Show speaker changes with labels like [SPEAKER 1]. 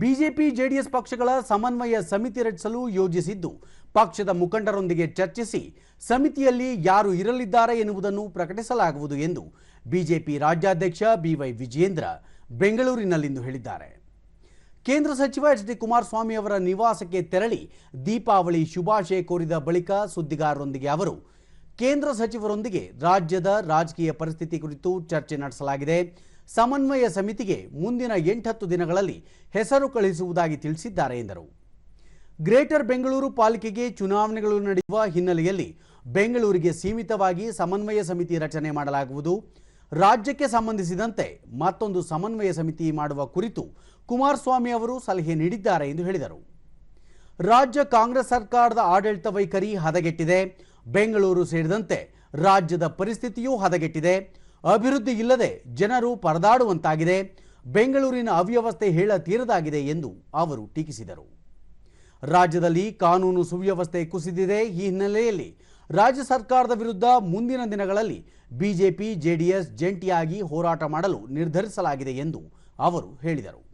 [SPEAKER 1] BJP JDS ಪಕ್ಷಗಳ ಸಮನ್ವಯ ಸಮಿತಿ ರಚಿಸಲು ಯೋಜಿಸಿದ್ದು, ಪಕ್ಷದ ಮುಖಂಡರೊಂದಿಗೆ ಚರ್ಚಿಸಿ ಸಮಿತಿಯಲ್ಲಿ ಯಾರು ಇರಲಿದ್ದಾರೆ ಎನ್ನುವುದನ್ನು ಪ್ರಕಟಿಸಲಾಗುವುದು ಎಂದು ಬಿಜೆಪಿ ರಾಜ್ಯಾಧ್ಯಕ್ಷ ಬಿವೈ ವಿಜಯೇಂದ್ರ ಬೆಂಗಳೂರಿನಲ್ಲಿಂದು ಹೇಳಿದ್ದಾರೆ. ಕೇಂದ್ರ ಸಚಿವ ಎಚ್ ಡಿ ಕುಮಾರಸ್ವಾಮಿ ಅವರ ನಿವಾಸಕ್ಕೆ ತೆರಳಿ ದೀಪಾವಳಿ ಶುಭಾಶಯ ಕೋರಿದ ಬಳಿಕ ಸುದ್ದಿಗಾರರೊಂದಿಗೆ ಅವರು, ಕೇಂದ್ರ ಸಚಿವರೊಂದಿಗೆ ರಾಜ್ಯದ ರಾಜಕೀಯ ಪರಿಸ್ಥಿತಿ ಕುರಿತು ಚರ್ಚೆ ನಡೆಸಲಾಗಿದೆ. ಸಮನ್ವಯ ಸಮಿತಿಗೆ ಮುಂದಿನ ಎಂಟತ್ತು ದಿನಗಳಲ್ಲಿ ಹೆಸರು ಕಳುಹಿಸುವುದಾಗಿ ತಿಳಿಸಿದ್ದಾರೆ ಎಂದರು. ಗ್ರೇಟರ್ ಬೆಂಗಳೂರು ಪಾಲಿಕೆಗೆ ಚುನಾವಣೆಗಳು ನಡೆಯುವ ಹಿನ್ನೆಲೆಯಲ್ಲಿ ಬೆಂಗಳೂರಿಗೆ ಸೀಮಿತವಾಗಿ ಸಮನ್ವಯ ಸಮಿತಿ ರಚನೆ ಮಾಡಲಾಗುವುದು. ರಾಜ್ಯಕ್ಕೆ ಸಂಬಂಧಿಸಿದಂತೆ ಮತ್ತೊಂದು ಸಮನ್ವಯ ಸಮಿತಿ ಮಾಡುವ ಕುರಿತು ಕುಮಾರಸ್ವಾಮಿ ಅವರು ಸಲಹೆ ನೀಡಿದ್ದಾರೆ ಎಂದು ಹೇಳಿದರು. ರಾಜ್ಯ ಕಾಂಗ್ರೆಸ್ ಸರ್ಕಾರದ ಆಡಳಿತ ವೈಖರಿ ಹದಗೆಟ್ಟಿದೆ. ಬೆಂಗಳೂರು ಸೇರಿದಂತೆ ರಾಜ್ಯದ ಪರಿಸ್ಥಿತಿಯೂ ಹದಗೆಟ್ಟಿದೆ. ಅಭಿವೃದ್ಧಿ ಇಲ್ಲದೆ ಜನರು ಪರದಾಡುವಂತಾಗಿದೆ, ಬೆಂಗಳೂರಿನ ಅವ್ಯವಸ್ಥೆ ಹೇಳ ತೀರದಾಗಿದೆ ಎಂದು ಅವರು ಟೀಕಿಸಿದರು. ರಾಜ್ಯದಲ್ಲಿ ಕಾನೂನು ಸುವ್ಯವಸ್ಥೆ ಕುಸಿದಿದೆ. ಈ ಹಿನ್ನೆಲೆಯಲ್ಲಿ ರಾಜ್ಯ ಸರ್ಕಾರದ ವಿರುದ್ಧ ಮುಂದಿನ ದಿನಗಳಲ್ಲಿ ಬಿಜೆಪಿ, ಜೆಡಿಎಸ್ ಜಂಟಿಯಾಗಿ ಹೋರಾಟ ಮಾಡಲು ನಿರ್ಧರಿಸಲಾಗಿದೆ ಎಂದು ಅವರು ಹೇಳಿದರು.